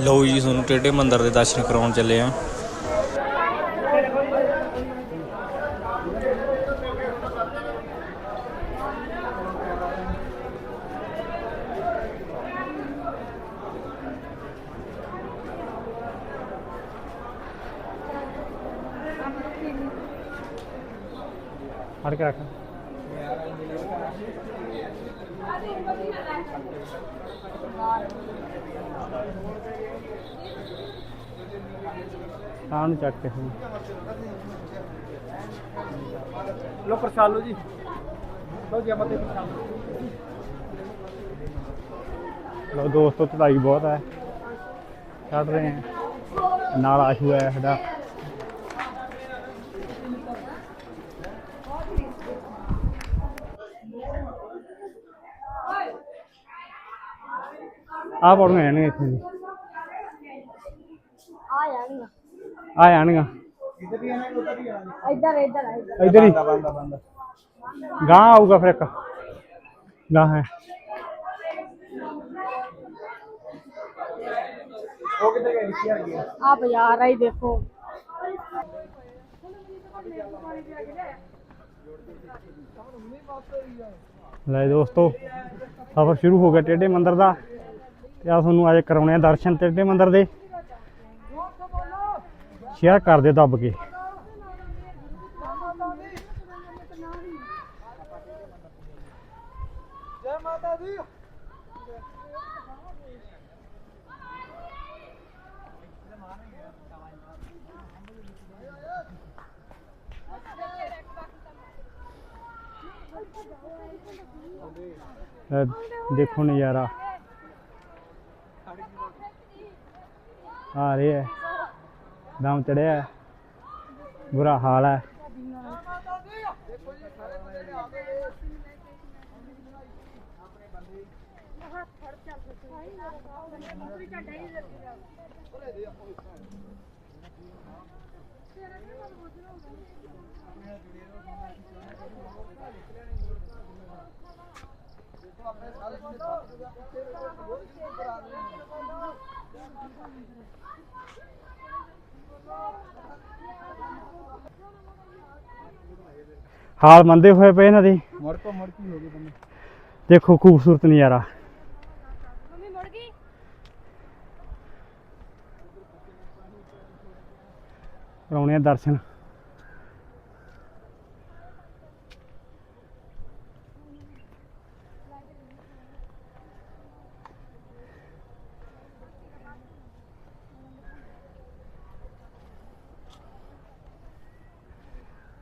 ਲਓ ਜੀ ਤੁਹਾਨੂੰ ਟੇਢੇ ਮੰਦਿਰ ਦੇ ਦਰਸ਼ਨ ਕਰਾਉਣ ਚੱਲੇ ਆ ਫੜ ਕੇ ਰੱਖ। ਤਾਂ ਨੂੰ ਚੱਕ ਕੇ ਲੋ ਪ੍ਰਸ਼ਾਦ ਲਓ ਜੀ। ਲਓ ਜੀ ਅਮਤੇ ਪ੍ਰਸ਼ਾਦ ਲਓ ਦੋਸਤੋ ਚੜਾਈ ਬਹੁਤ ਹੈ। ਚੜ ਰਹੇ ਹਾਂ। ਨਾਲ ਆਸ਼ੂ ਹੈ ਸਾਡਾ। ਆ ਪੜਨੇ ਆਣਗੇ ਇੱਥੇ ਜੀ ਆ ਜਾਣਗਾ ਆ ਜਾਣਗਾ। ਇੱਧਰ ਹੀ ਆਣਾ ਉੱਧਰ ਹੀ ਆਣਾ ਇੱਧਰ ਇੱਧਰ। ਆ, ਇੱਧਰ ਇੱਧਰ ਹੀ। ਬੰਦਾ ਬੰਦਾ ਗਾਂ ਆਊਗਾ ਫਿਰ ਇੱਕ। ਗਾਂ ਹੈ। ਉਹ ਕਿੱਧਰ ਆ ਬਾਜ਼ਾਰ ਆਈ ਦੇਖੋ। ਲੈ ਦੋਸਤੋ ਸਫ਼ਰ ਸ਼ੁਰੂ ਹੋ ਗਿਆ ਟੇਢੇ ਮੰਦਿਰ ਦਾ। ਤੇ ਆ ਤੁਹਾਨੂੰ ਅੱਜ ਕਰਾਉਣੇ ਆ ਦਰਸ਼ਨ ਟੇਢੇ ਮੰਦਿਰ ਦੇ। ਸ਼ੇਅਰ ਕਰ ਦਿਓ ਦੱਬ ਕੇ। ਜੈ ਮਾਤਾ ਦੀ। ਲੈ ਦੇਖੋ ਨਜ਼ਾਰਾ। ਆ ਰਿਹਾ ਹੈ ਦਮ ਚੜਿਆ ਹੈ। ਬੁਰਾ ਹਾਲ ਮੰਦੇ ਹੋਏ ਪਏ ਇਹਨਾਂ ਦੇ? ਮੁੜ ਕੋ ਮੁੜ ਕੀ ਹੋ ਗਈ ਬੰਦੇ ਦੇਖੋ ਖੂਬਸੂਰਤ ਨਜ਼ਾਰਾ। ਮੰਮੀ ਮੁੜ ਗਈ? ਕਰਾਉਣੇ ਆ ਦਰਸ਼ਨ।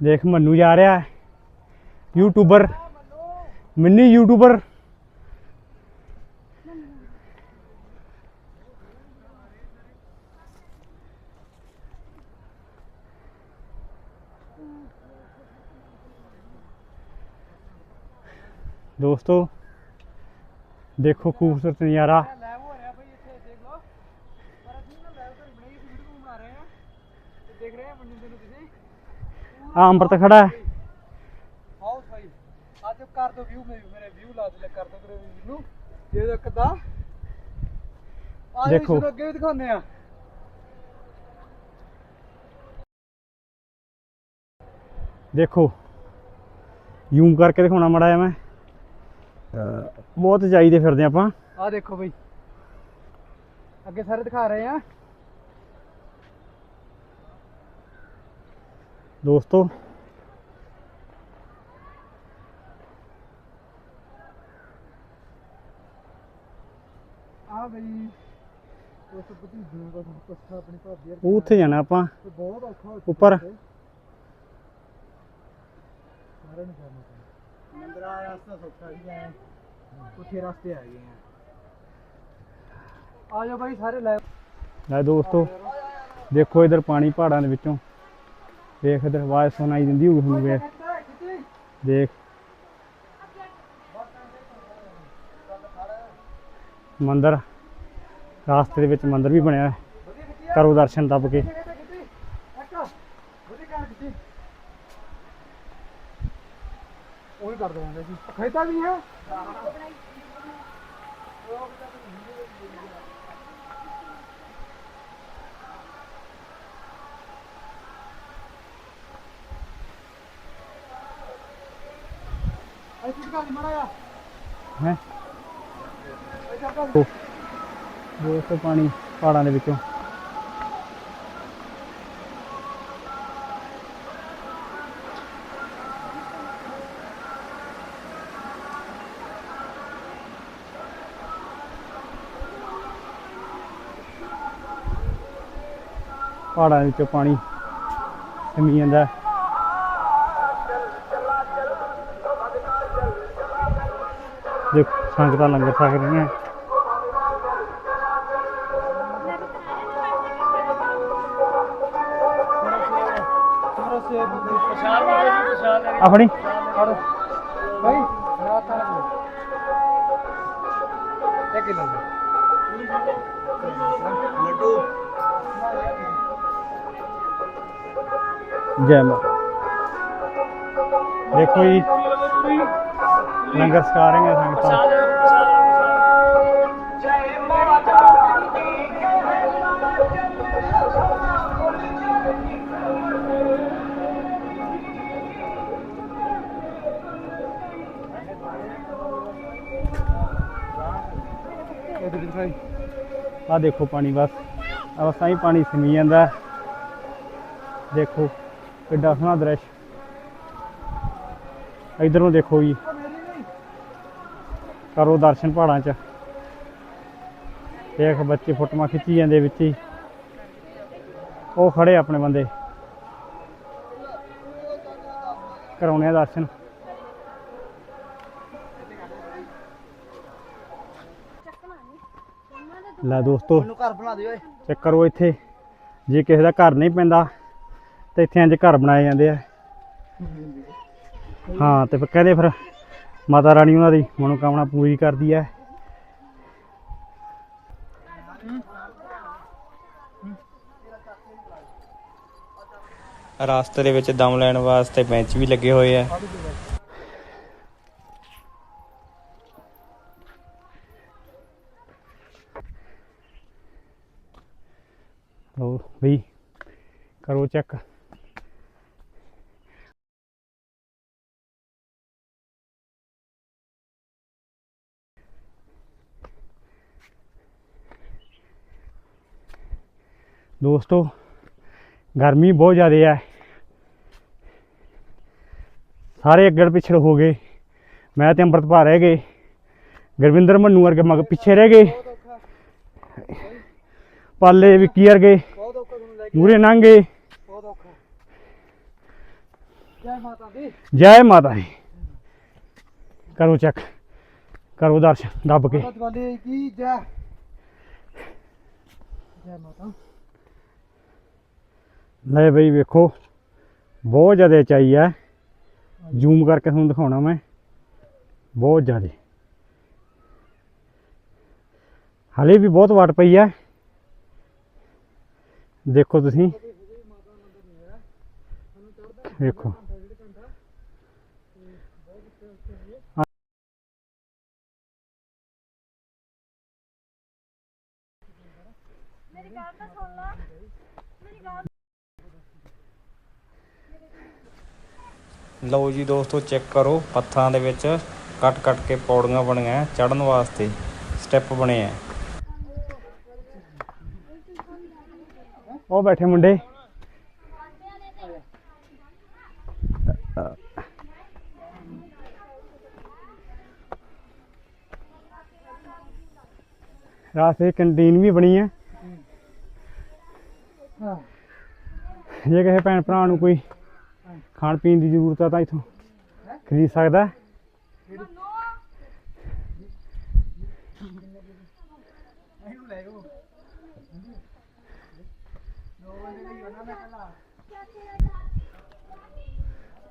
ਦੇਖ ਮੰਨੂ ਜਾ ਰਿਹਾ ਹੈ। ਯੂਟਿਊਬਰ ਮਿੰਨੀ ਯੂਟਿਊਬਰ ਦੋਸਤੋ ਦੇਖੋ ਖੂਬਸੂਰਤ ਨਜ਼ਾਰਾ ਲੈਵ ਹੋ ਰਿਹਾ ਬਈ ਇੱਥੇ ਦੇਖ ਲਓ ਪਰ ਅਸੀਂ ਨਾ ਲੈਵ ਤੋਂ ਬਣੀ ਵੀਡੀਓ ਬਣਾ ਰਹੇ ਆ ਤੇ ਦੇਖ ਰਹੇ ਆ ਬੰਦੇ ਨੂੰ ਤੁਸੀਂ ਆ ਅੰਮ੍ਰਿਤ ਖੜਾ ਹੈ। ਆਓ ਭਾਈ ਅੱਜ ਕਰ ਦੋ ਵਿਊ ਮੇਰੇ ਵਿਊ ਲਾ ਦੇ ਕਰ ਦੋ ਮੇਰੇ ਵੀਰ ਨੂੰ। ਜੇ ਜੋ ਕਦਾ ਦੇਖੋ। ਅੱਗੇ ਵੀ ਦਿਖਾਉਂਦੇ ਆ ਦੇਖੋ ਯੂਮ ਕਰਕੇ ਦਿਖਾਉਣਾ ਮੜਾ ਮੈਂ। ਬਹੁਤ ਚਾਹੀਦੇ ਫਿਰਦੇ ਆਪਾਂ। ਆ ਦੇਖੋ ਬਈ ਅੱਗੇ ਸਾਰੇ ਦਿਖਾ ਰਹੇ ਆ ਦੋਸਤੋ। ਆ ਬਈ ਉਸ ਬੁੱਧੀ ਜੂਨ ਦਾ ਕੁਛ ਆਪਣੀ ਭਾਬੀ ਉਹ ਉੱਥੇ ਜਾਣਾ ਆਪਾਂ। ਤੇ ਬਹੁਤ ਔਖਾ ਹੋ ਉੱਪਰ। ਸਾਰਿਆਂ ਨੂੰ ਕਰਨਾ ਪੈਂਦਾ ਮੰਦਰਾ ਰਸਤਾ ਸੌਖਾ ਹੀ ਹੈ ਉੱਥੇ ਰਸਤੇ ਆ ਗਏ ਆ ਆ ਜਾਓ ਬਾਈ ਸਾਰੇ ਲੈ। ਲੈ ਦੋਸਤੋ ਦੇਖੋ ਇਧਰ ਪਾਣੀ ਪਹਾੜਾਂ ਦੇ ਵਿੱਚੋਂ। ਦੇਖ, ਇਧਰ ਆਵਾਜ਼ ਸੁਣਾਈ ਦਿੰਦੀ ਹੋਊਗੀ ਤੁਹਾਨੂੰ, ਵੇਖ। ਦੇਖ। ਮੰਦਰ, ਰਾਸਤੇ ਦੇ ਵਿੱਚ ਮੰਦਰ ਵੀ ਬਣਿਆ ਹੈ। ਕਰੋ ਦਰਸ਼ਨ ਦੱਬ ਕੇ। ਉਹ ਕਰ ਦਵਾਂਗੇ ਜੀ। ਖੇਤਾ ਵੀ ਹੈ ਦਿਖਾ ਦੀ ਮਾੜਾ ਜਿਹਾ ਹੈ? ਦੋਸਤੋ ਪਾਣੀ ਪਹਾੜਾਂ ਦੇ ਵਿੱਚੋਂ। ਪਹਾੜਾਂ ਦੇ ਵਿੱਚੋਂ ਪਾਣੀ ਸਮੀ ਜਾਂਦਾ। ਹੈ। ਸੰਗਤਾਂ ਲੰਗਰ ਛਕ ਰਹੀਆਂ ਥੋੜਾ ਆਪਣੀ ਭਾਈ ਰਾਤ ਤੱਕ ਲੈ ਕੇ ਲੈ ਜੈ ਮਾਤਾ ਦੇਖੋ ਜੀ ਲੰਗਰ ਛਕਾ ਰਹੀਆਂ ਸੰਗਤਾਂ। ਆ ਦੇਖੋ ਪਾਣੀ ਬਸ। ਅਵਸਥਾ ਹੀ ਪਾਣੀ ਸਮੀ ਜਾਂਦਾ। ਦੇਖੋ ਕਿੱਡਾ ਸੋਹਣਾ ਦ੍ਰਿਸ਼। ਇਧਰੋਂ ਦੇਖੋ ਜੀ। ਕਰੋ ਦਰਸ਼ਨ ਪਹਾੜਾਂ 'ਚ। ਦੇਖ ਬੱਚੇ ਫੋਟੋਆਂ ਖਿੱਚੀ ਜਾਂਦੇ ਵਿੱਚ ਹੀ। ਉਹ ਖੜੇ ਆਪਣੇ ਬੰਦੇ। ਕਰਾਉਣੇ ਆ ਦਰਸ਼ਨ। ਲੈ ਦੋਸਤੋ ਮੈਨੂੰ ਘਰ ਬਣਾ ਦਿਓ ਓਏ ਚੈੱਕ ਕਰੋ ਇੱਥੇ। ਜੇ ਕਿਸੇ ਦਾ ਘਰ ਨਹੀਂ ਪੈਂਦਾ ਤੇ ਇੱਥੇ ਇੰਜ ਘਰ ਬਣਾਏ ਜਾਂਦੇ ਆ। ਹਾਂ ਤੇ ਫਿਰ ਕਹਿੰਦੇ ਫਿਰ ਮਾਤਾ ਰਾਣੀ ਉਹਨਾਂ ਦੀ ਮਨੋਕਾਮਨਾ ਪੂਰੀ ਕਰਦੀ ਹੈ। ਰਾਸਤੇ ਦੇ ਵਿੱਚ ਦਮ ਲੈਣ ਵਾਸਤੇ ਬੈਂਚ ਵੀ ਲੱਗੇ ਹੋਏ ਆ। ਲੋ ਵੀ ਕਰੋ ਚੈੱਕ। ਦੋਸਤੋ ਗਰਮੀ ਬਹੁਤ ਜ਼ਿਆਦਾ ਹੈ ਸਾਰੇ ਅੱਗੜ ਪਿਛੜ ਹੋ ਗਏ। ਮੈਂ ਤੇ ਅੰਮ੍ਰਿਤਪਾਲ ਰਹਿ ਗਏ। ਗੁਰਵਿੰਦਰ ਮੰਨੂ ਵਰਗੇ ਮਗ ਪਿੱਛੇ ਰਹਿ ਗਏ। ਪਾਲੇ ਵਿੱਕੀ ਵਰਗੇ ਮੂਰੇ ਨੰਗੇ ਜੈ ਮਾਤਾ ਦੀ। ਜੈ ਮਾਤਾ ਦੀ। ਕਰੋ ਚੱਕ ਕਰੋ ਦਰਸ਼ਨ। ਦੱਬ ਕੇ। ਜੈ ਮਾਤਾ। ਲੈ ਬਈ ਵੇਖੋ, ਬਹੁਤ ਜ਼ਿਆਦਾ ਚਾਈ ਹੈ ਜ਼ੂਮ ਕਰਕੇ ਤੁਹਾਨੂੰ ਦਿਖਾਉਣਾ ਮੈਂ। ਬਹੁਤ ਜ਼ਿਆਦਾ। ਹਲੇ ਵੀ ਬਹੁਤ ਵਾਟ ਪਈ ਹੈ ਦੇਖੋ ਤੁਸੀਂ। ਵੇਖੋ। ਮੇਰੀ ਗੱਲ ਤਾਂ ਸੁਣ ਲਾ ਮੇਰੀ ਗੱਲ ਲਓ ਜੀ ਦੋਸਤੋ ਚੈੱਕ ਕਰੋ। ਪੱਥਰਾਂ ਦੇ ਵਿੱਚ ਕੱਟ ਕੱਟ ਕੇ ਪੌੜੀਆਂ ਬਣੀਆਂ ਚੜਨ ਵਾਸਤੇ। ਸਟੈਪ ਬਣੇ ਆ ਉਹ ਬੈਠੇ ਮੁੰਡੇ। ਰਾਸਤੇ ਕੰਟੀਨ ਵੀ ਬਣੀ ਹੈ ਹਾਂ ਜੇ ਕਿਸੇ ਭੈਣ ਭਰਾ ਨੂੰ ਕੋਈ ਖਾਣ ਪੀਣ ਦੀ ਜ਼ਰੂਰਤ ਆ ਤਾਂ ਇਥੋਂ। ਖਰੀਦ ਸਕਦਾ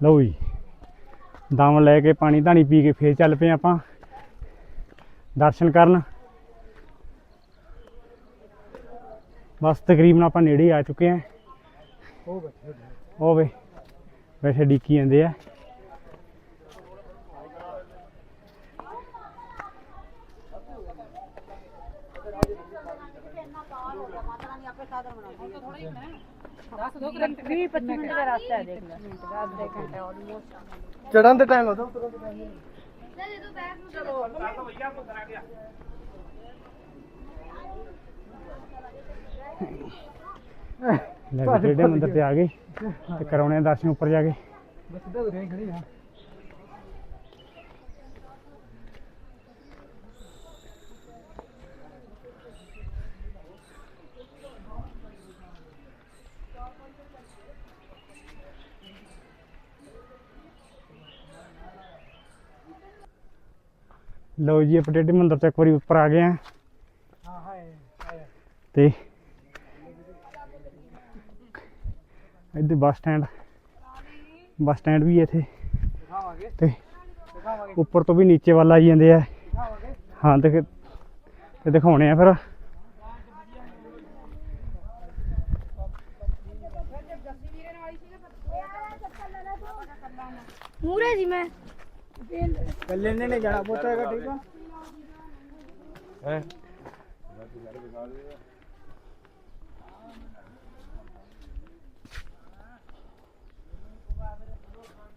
ਲਓ ਜੀ ਦਮ ਲੈ ਕੇ ਪਾਣੀ ਧਾਣੀ ਪੀ ਕੇ ਫੇਰ ਚੱਲ ਪਏ ਆਪਾਂ। ਦਰਸ਼ਨ ਕਰਨ। ਬਸ ਤਕਰੀਬਨ ਆਪਾਂ ਨੇੜੇ ਆ ਚੁੱਕੇ ਹਾਂ ਉਹ ਬੱਚੇ ਉਹ ਵੇ ਵੈਸੇ ਡਿੱਕੀ ਜਾਂਦੇ ਆ। ਵੀਹ 25 ਮਿੰਟ ਦਾ ਰਸਤਾ ਹੈ। ਦੇਖ ਲੈ 10 ਦੇ ਘੰਟੇ ਆਲਮੋਸਟ ਚੜਨ ਦੇ ਟਾਈਮ ਉਦੋਂ ਤੁਰਨ ਦੇ ਟਾਈਮ ਲੈ ਦੇ ਦੋ ਬੈਗ ਨੂੰ ਚਲੋ ਲੈ ਵੀ ਟੇਢੇ ਮੰਦਿਰ ਤੇ ਆ ਗਏ ਤੇ ਕਰਾਉਣੇ ਆ ਦਰਸ਼ਨ ਉੱਪਰ ਜਾ ਕੇ। ਬਸ ਸਿੱਧਾ ਤੁਰੇ ਖੜੀ ਆ। ਲਓ ਜੀ ਆਪਾਂ ਟੇਢੇ ਮੰਦਿਰ ਤੋਂ ਇੱਕ ਵਾਰੀ ਉੱਪਰ ਆ ਗਏ ਆ। ਹਾਂ ਹਾਏ। ਤੇ ਇੱਥੇ ਬੱਸ ਸਟੈਂਡ ਬੱਸ ਸਟੈਂਡ ਵੀ ਹੈ ਇੱਥੇ। ਦਿਖਾਵਾਂਗੇ। ਤੇ ਉੱਪਰ ਤੋਂ ਵੀ ਨੀਚੇ ਵੱਲ ਆਈ ਜਾਂਦੇ ਆ। ਹਾਂ ਤੇ ਤੇ ਦਿਖਾਉਣੇ ਆ ਫਿਰ। ਮੂਰੇ ਜੀ ਮੈਂ। ਕੱਲੇ ਨੇ ਨੇ ਜਾਣਾ ਪੁੱਤ ਹੈਗਾ ਠੀਕ ਆ। ਹੈ?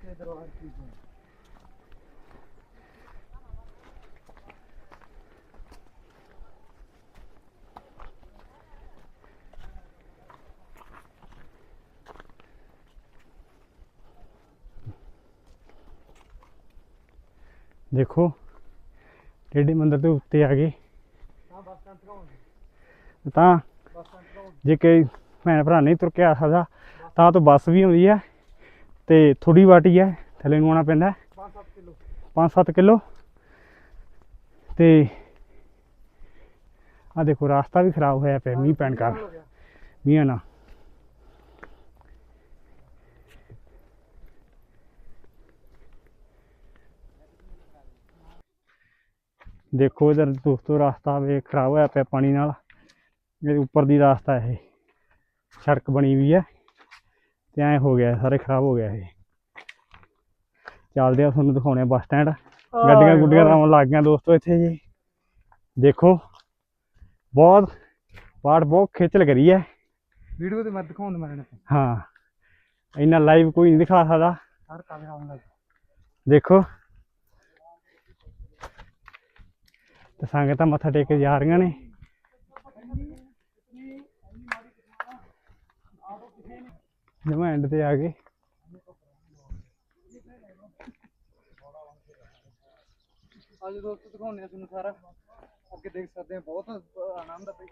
ਫਸਤੇ ਦਰਬਾਰ ਕੀ ਹੈ ਦੇਖੋ ਟੇਢੇ ਮੰਦਿਰ ਦੇ ਉੱਤੇ ਆ ਗਏ। ਤੋਂ ਤਾਂ ਤੋਂ ਜੇ ਕੋਈ ਭੈਣ ਭਰਾ ਨਹੀਂ ਤੁਰ ਕੇ ਆ ਸਕਦਾ ਤਾਂ ਤੋਂ ਬੱਸ ਵੀ ਆਉਂਦੀ ਹੈ ਤੇ ਥੋੜੀ ਵਾਟੀ ਹੈ, ਥੱਲੇ ਨੂੰ ਆਉਣਾ ਪੈਂਦਾ 5-7 ਕਿਲੋ 5-7 ਕਿਲੋ। ਤੇ ਆ ਦੇਖੋ, ਰਾਸਤਾ ਵੀ ਖਰਾਬ ਹੋਇਆ ਪਿਆ, ਮੀਂਹ ਪੈਣ ਕਾਰਨ। ਮੀਂਹ ਨਾ ਦੇਖੋ ਇਧਰ ਦੋਸਤੋ, ਰਾਸਤਾ ਵੇ ਖਰਾਬ ਹੋਇਆ ਪਿਆ ਪਾਣੀ ਨਾਲ। ਇਹ ਉੱਪਰ ਦੀ ਰਾਸਤਾ ਇਹ। ਸੜਕ ਬਣੀ ਹੋਈ ਹੈ। ਤੇ ਐ ਹੋ ਗਿਆ ਸਾਰੇ ਖਰਾਬ ਹੋ ਗਿਆ ਇਹ। ਚੱਲਦੇ ਆ ਤੁਹਾਨੂੰ ਦਿਖਾਉਣੇ ਆ ਬੱਸ ਸਟੈਂਡ। ਗੱਡੀਆਂ ਗੁੱਡੀਆਂ ਆਉਣ ਲੱਗ ਗਈਆਂ ਦੋਸਤੋ ਇੱਥੇ ਜੀ। ਦੇਖੋ ਬਹੁਤ ਬਾੜ ਬਹੁਤ ਖੇਚਲ ਕਰੀ ਹੈ। ਵੀਡੀਓ ਤੇ ਮੈਂ ਦਿਖਾਉਣ ਮੈਂ ਹਾਂ ਇੰਨਾ ਲਾਈਵ ਕੋਈ ਨਹੀਂ ਦਿਖਾ ਸਕਦਾ। ਹਰ ਕਾਵੇ ਆਉਣ ਲੱਗ ਦੇਖੋ। ਤੇ ਸੰਗਤਾਂ ਮੱਥਾ ਟੇਕ ਕੇ ਜਾ ਰਹੀਆਂ ਨੇ। ਜਮਾ ਐਂਡ ਤੇ ਆ ਗਏ ਅੱਜ ਦੋਸਤੋ ਦਿਖਾਉਂਦੇ ਆ ਤੁਹਾਨੂੰ ਸਾਰਾ ਅੱਗੇ ਦੇਖ ਸਕਦੇ ਆ ਬਹੁਤ ਆਨੰਦ ਆ ਬਈ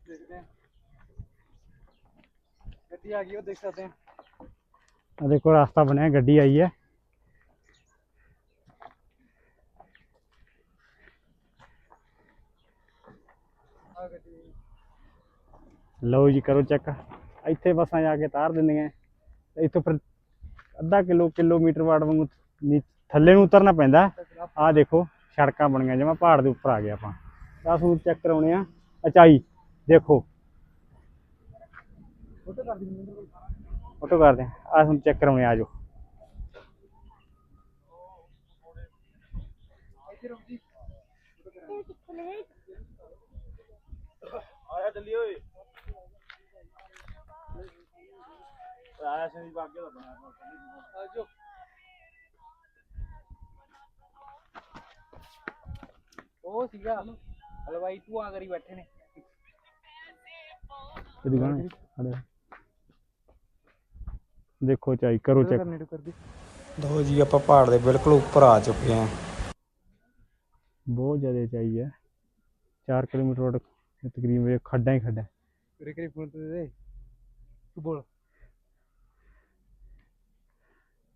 ਦੇਖਦੇ ਆ ਗੱਡੀ ਆ ਗਈ ਉਹ ਦੇਖ ਸਕਦੇ ਆ ਆ ਦੇਖੋ ਰਾਸਤਾ ਬਣਿਆ ਗੱਡੀ ਆਈ ਹੈ ਆ ਗੱਡੀ ਲਓ ਜੀ, ਕਰੋ ਚੈੱਕ। ਇੱਥੇ ਬੱਸਾਂ ਜਾ ਕੇ ਤਾਰ ਦਿੰਦੀਆਂ। ਤੇ ਇੱਥੋਂ ਫਿਰ ਅੱਧਾ ਕਿਲੋ ਕਿਲੋਮੀਟਰ ਵਾਟ ਵਾਂਗੂ ਥੱਲੇ ਨੂੰ ਉਤਰਨਾ ਪੈਂਦਾ। ਆਹ ਦੇਖੋ, ਸੜਕਾਂ ਬਣੀਆਂ, ਜਿਵੇਂ ਪਹਾੜ ਦੇ ਉੱਪਰ ਆ ਗਏ ਆਪਾਂ। ਆਹ ਸੂਰ ਚੈੱਕ ਕਰਾਉਣੇ ਆ। ਉਚਾਈ ਦੇਖੋ। ਫੋਟੋ ਕਰਦੇ ਆ। ਆਹ ਤੁਹਾਨੂੰ ਚੈੱਕ ਕਰਾਉਣੇ ਆ ਆਜੋ ਆਇਆ ਚੱਲੀ ਓਏ। ਆਇਆ ਸੀ ਬਾਗੇ ਦਾ ਬਣਿਆ ਆ ਜਾਓ। ਉਹ ਸੀਗਾ ਹਲਵਾਈ ਤੂੰ ਆ ਕਰੀ ਬੈਠੇ ਨੇ। ਇਹ ਦੁਕਾਨ ਅੜੇ ਦੇਖੋ ਚਾਈ ਕਰੋ ਚੈੱਕ ਲਓ ਜੀ ਆਪਾਂ ਪਹਾੜ ਦੇ ਬਿਲਕੁਲ ਉੱਪਰ ਆ ਚੁੱਕੇ ਹਾਂ। ਬਹੁਤ ਜ਼ਿਆਦਾ ਚਾਈ ਹੈ। 4 ਕਿਲੋਮੀਟਰ ਰੋਡ ਤਕਰੀਬਨ ਖੱਡਾਂ ਹੀ ਖੱਡਾਂ। ਕਰੇ ਕਰੇ ਫੋਨ ਤੇ ਦੇ? ਤੂੰ ਬੋਲ।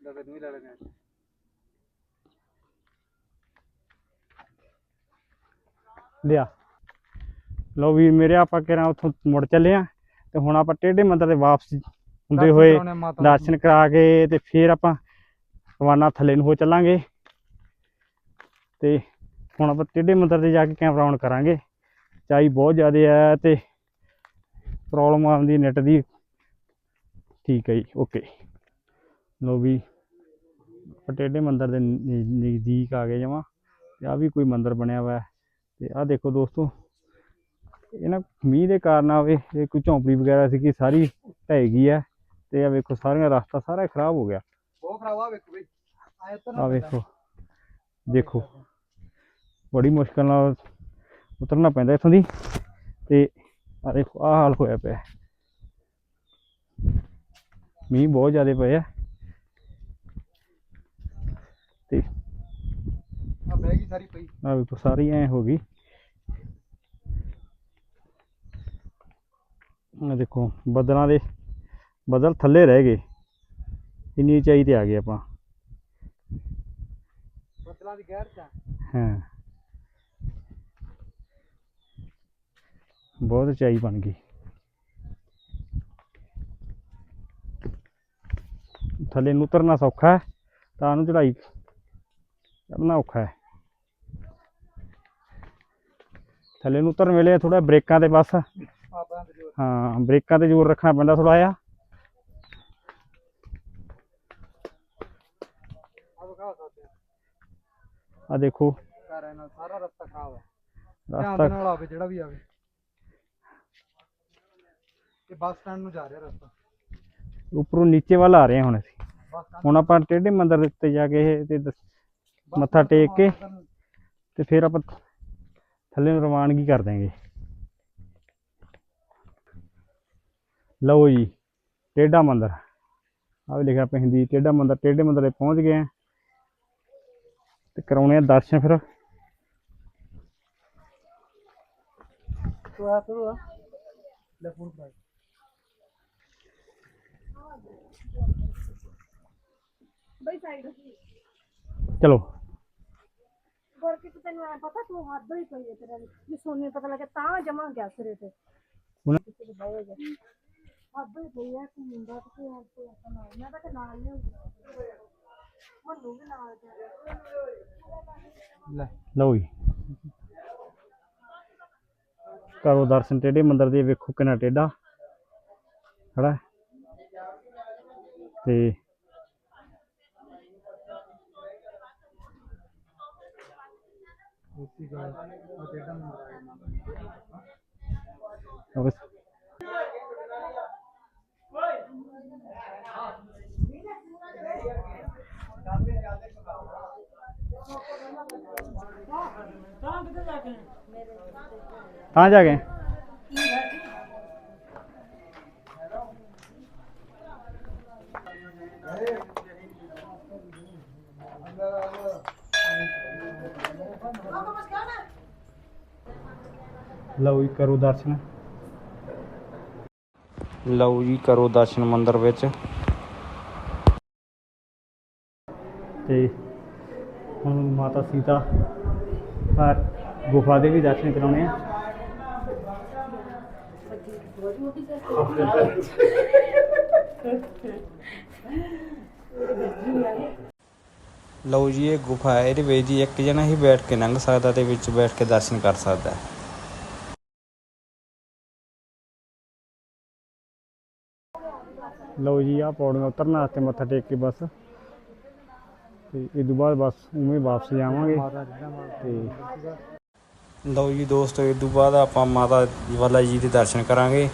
ਤੂੰ ਵੀ ਲੈ ਲੈਣਾ ਲਿਆ। ਲਓ ਵੀ ਮੇਰੇ ਆਪਾਂ ਕਿਹੜਾ ਉੱਥੋਂ ਮੁੜ ਚੱਲੇ ਆ ਤੇ ਹੁਣ ਆਪਾਂ ਟੇਢੇ ਮੰਦਰ ਦੇ ਵਾਪਸ ਹੁੰਦੇ ਹੋਏ ਦਰਸ਼ਨ ਕਰਾ ਕੇ ਤੇ ਫਿਰ ਆਪਾਂ ਰਵਾਨਾ ਥੱਲੇ ਨੂੰ ਹੋ ਚੱਲਾਂਗੇ। ਤੇ ਹੁਣ ਆਪਾਂ ਟੇਢੇ ਮੰਦਰ ਤੇ ਜਾ ਕੇ ਕੈਮਰਾ ਆਨ ਕਰਾਂਗੇ। ਚਾਈ ਬਹੁਤ ਜ਼ਿਆਦਾ ਹੈ ਤੇ ਪ੍ਰੋਬਲਮ ਆਉਂਦੀ ਨੈਟ ਦੀ। ਠੀਕ ਹੈ ਜੀ ਓਕੇ ਲੋ ਵੀ ਆਪਾਂ ਟੇਢੇ ਮੰਦਰ ਦੇ ਨਜ਼ਦੀਕ ਆ ਗਏ ਜਮਾ ਤੇ ਆ ਵੀ ਕੋਈ ਮੰਦਰ ਬਣਿਆ ਹੋਇਆ ਤੇ ਆ ਦੇਖੋ ਦੋਸਤੋ ਇਹ ਨਾ ਮੀਂਹ ਦੇ ਕਾਰਨ ਆਵੇ ਇਹ ਕੋਈ ਝੌਂਪੜੀ ਵਗੈਰਾ ਸੀ ਕਿ ਸਾਰੀ ਢਹਿ ਗਈ ਹੈ ਤੇ ਆ ਵੇਖੋ ਸਾਰੀਆਂ ਰਸਤਾ ਸਾਰਾ ਖਰਾਬ ਹੋ ਗਿਆ। ਬਹੁਤ ਖਰਾਬ ਆ ਵੇਖੋ ਬਈ। ਆ ਵੇਖੋ ਦੇਖੋ ਬੜੀ ਮੁਸ਼ਕਲ ਨਾਲ ਉਤਰਨਾ ਪੈਂਦਾ ਇੱਥੋਂ ਦੀ ਤੇ ਆ ਦੇਖੋ ਆ ਹਾਲ ਹੋਇਆ ਪਿਆ ਮੀਂਹ ਬਹੁਤ ਜ਼ਿਆਦਾ ਪਏ ਆ। ਤੇ ਆ ਬਹਿ ਗਈ ਸਾਰੀ ਪਈ। ਆ ਵੇਖੋ ਸਾਰੀ ਐ ਹੋ ਗਈ। ਆ ਦੇਖੋ ਬੱਦਲਾਂ ਦੇ ਬੱਦਲ ਥੱਲੇ ਰਹਿ ਗਏ। ਇੰਨੀ ਉਚਾਈ ਤੇ ਆ ਗਏ ਆਪਾਂ। ਬੱਦਲਾਂ ਦੀ ਗੈਰ ਚ। ਹਾਂ। ਬਹੁਤ ਉਚਾਈ ਬਣ ਗਈ। ਥੱਲੇ ਨੂੰ ਉਤਰਨਾ ਸੌਖਾ ਹੈ। ਤਾਂ ਨੂੰ ਚੜਾਈ ਕਰਨਾ ਔਖਾ ਹੈ। ਥੱਲੇ ਨੂੰ ਉਤਰਨ ਵੇਲੇ ਥੋੜਾ ਬ੍ਰੇਕਾਂ ਤੇ ਬਸ। ਹਾਂ ਬ੍ਰੇਕਾਂ ਤੇ ਜ਼ੋਰ ਰੱਖਣਾ ਪੈਂਦਾ ਥੋੜਾ ਆ ਆ ਦੇਖੋ। ਸਾਰਾ ਰਸਤਾ ਖਰਾਬ ਹੈ ਰਸਤਾ ਨਾਲ ਆਵੇ ਜਿਹੜਾ ਵੀ ਆਵੇ। ਇਹ ਬੱਸ ਸਟੈਂਡ ਨੂੰ ਜਾ ਰਿਹਾ ਰਸਤਾ। ਉੱਪਰੋਂ ਨੀਚੇ ਵੱਲ ਆ ਰਹੇ ਹੁਣ ਅਸੀਂ। ਹੁਣ ਆਪਾਂ ਟੇਢੇ ਮੰਦਰ ਦੇ ਉੱਤੇ ਜਾ ਕੇ ਇਹ ਤੇ ਦਸ- ਮੱਥਾ ਟੇਕ ਕੇ ਤੇ ਫਿਰ ਆਪਾਂ ਥੱਲੇ ਨੂੰ ਰਵਾਨਗੀ ਕਰ ਦਾਂਗੇ ਲਓ ਜੀ ਟੇਢਾ ਮੰਦਰ। ਆਹ ਵੀ ਲਿਖਿਆ ਪਿਆ ਹਿੰਦੀ ਟੇਢਾ ਮੰਦਰ ਟੇਢੇ ਮੰਦਰ ਤੇ ਪਹੁੰਚ ਗਏ ਆ। ਤੇ ਕਰਾਉਣੇ ਆ ਦਰਸ਼ਨ ਫਿਰ। ਤੂੰ ਆ ਤੂੰ ਆ। ਲੈ ਫੋਨ ਕਰ ਬਈ ਸਾਈਡ ਚਲੋ। ਗੁਰਕਿਤ ਤੈਨੂੰ ਐ ਪਤਾ ਤੂੰ ਹੱਦ ਹੀ ਪਈ ਹੈ ਤੇਰਾ ਵੀ। ਜੇ ਸੋਨੀ ਨੂੰ ਪਤਾ ਲੱਗੇ ਤਾਂ ਜਮਾ ਗਿਆ ਸਿਰੇ ਤੇ। ਹੁਣ- ਕਿਸੇ ਦੇ ਬਹਿ ਗਿਆ ਹੱਦ ਹੀ ਪਈ ਹੈ ਕਿ ਮੁੰਡਾ ਤੇ ਕੋਈ ਹੋਰ ਕੋਈ ਆਪਾਂ ਨਾਲ ਮੈਂ ਤਾਂ ਕਿ ਨਾਲ ਨਹੀਂ ਮੰਨੂ ਵੀ ਨਾਲ ਜਾ ਲੈ। ਲਓ ਜੀ। ਕਰੋ ਦਰਸ਼ਨ ਟੇਢੇ ਮੰਦਰ ਦੇ ਵੇਖੋ ਕਿੰਨਾ ਟੇਢਾ। ਖੜਾ ਹੈ। ਤੇ ਉਸੀ ਗੱਲ ਆ ਜਿਹੜਾ ਲਓ ਜੀ, ਕਰੋ ਦਰਸ਼ਨ। ਲਓ ਜੀ, ਕਰੋ ਦਰਸ਼ਨ ਮੰਦਿਰ ਵਿੱਚ। ਤੇ ਹੁਣ ਮਾਤਾ ਸੀਤਾ ਪਰ ਗੁਫਾ ਦੇ ਵੀ ਦਰਸ਼ਨ ਕਰਾਉਣੇ ਆ। ਲਓ ਜੀ, ਇਹ ਗੁਫਾ ਹੈ, ਇਹਦੇ ਵਿੱਚ ਜੀ ਇੱਕ ਜਣਾ ਹੀ ਬੈਠ ਕੇ ਲੰਘ ਸਕਦਾ ਤੇ ਵਿੱਚ ਬੈਠ ਕੇ ਦਰਸ਼ਨ ਕਰ ਸਕਦਾ। ਹੈ ਲਓ ਜੀ ਆ ਪੌੜੀਆਂ ਉਤਰਨ ਵਾਸਤੇ ਮੱਥਾ ਟੇਕ ਕੇ ਬਸ। ਤੇ ਇਹ ਤੋਂ ਬਾਅਦ ਬਸ ਉਵੇਂ ਵਾਪਸ ਜਾਵਾਂਗੇ। ਤੇ ਲਓ ਜੀ ਦੋਸਤੋ, ਇਹ ਤੋਂ ਬਾਅਦ ਆਪਾਂ ਮਾਤਾ ਵਾਲਾ ਜੀ ਦੇ ਦਰਸ਼ਨ ਕਰਾਂਗੇ।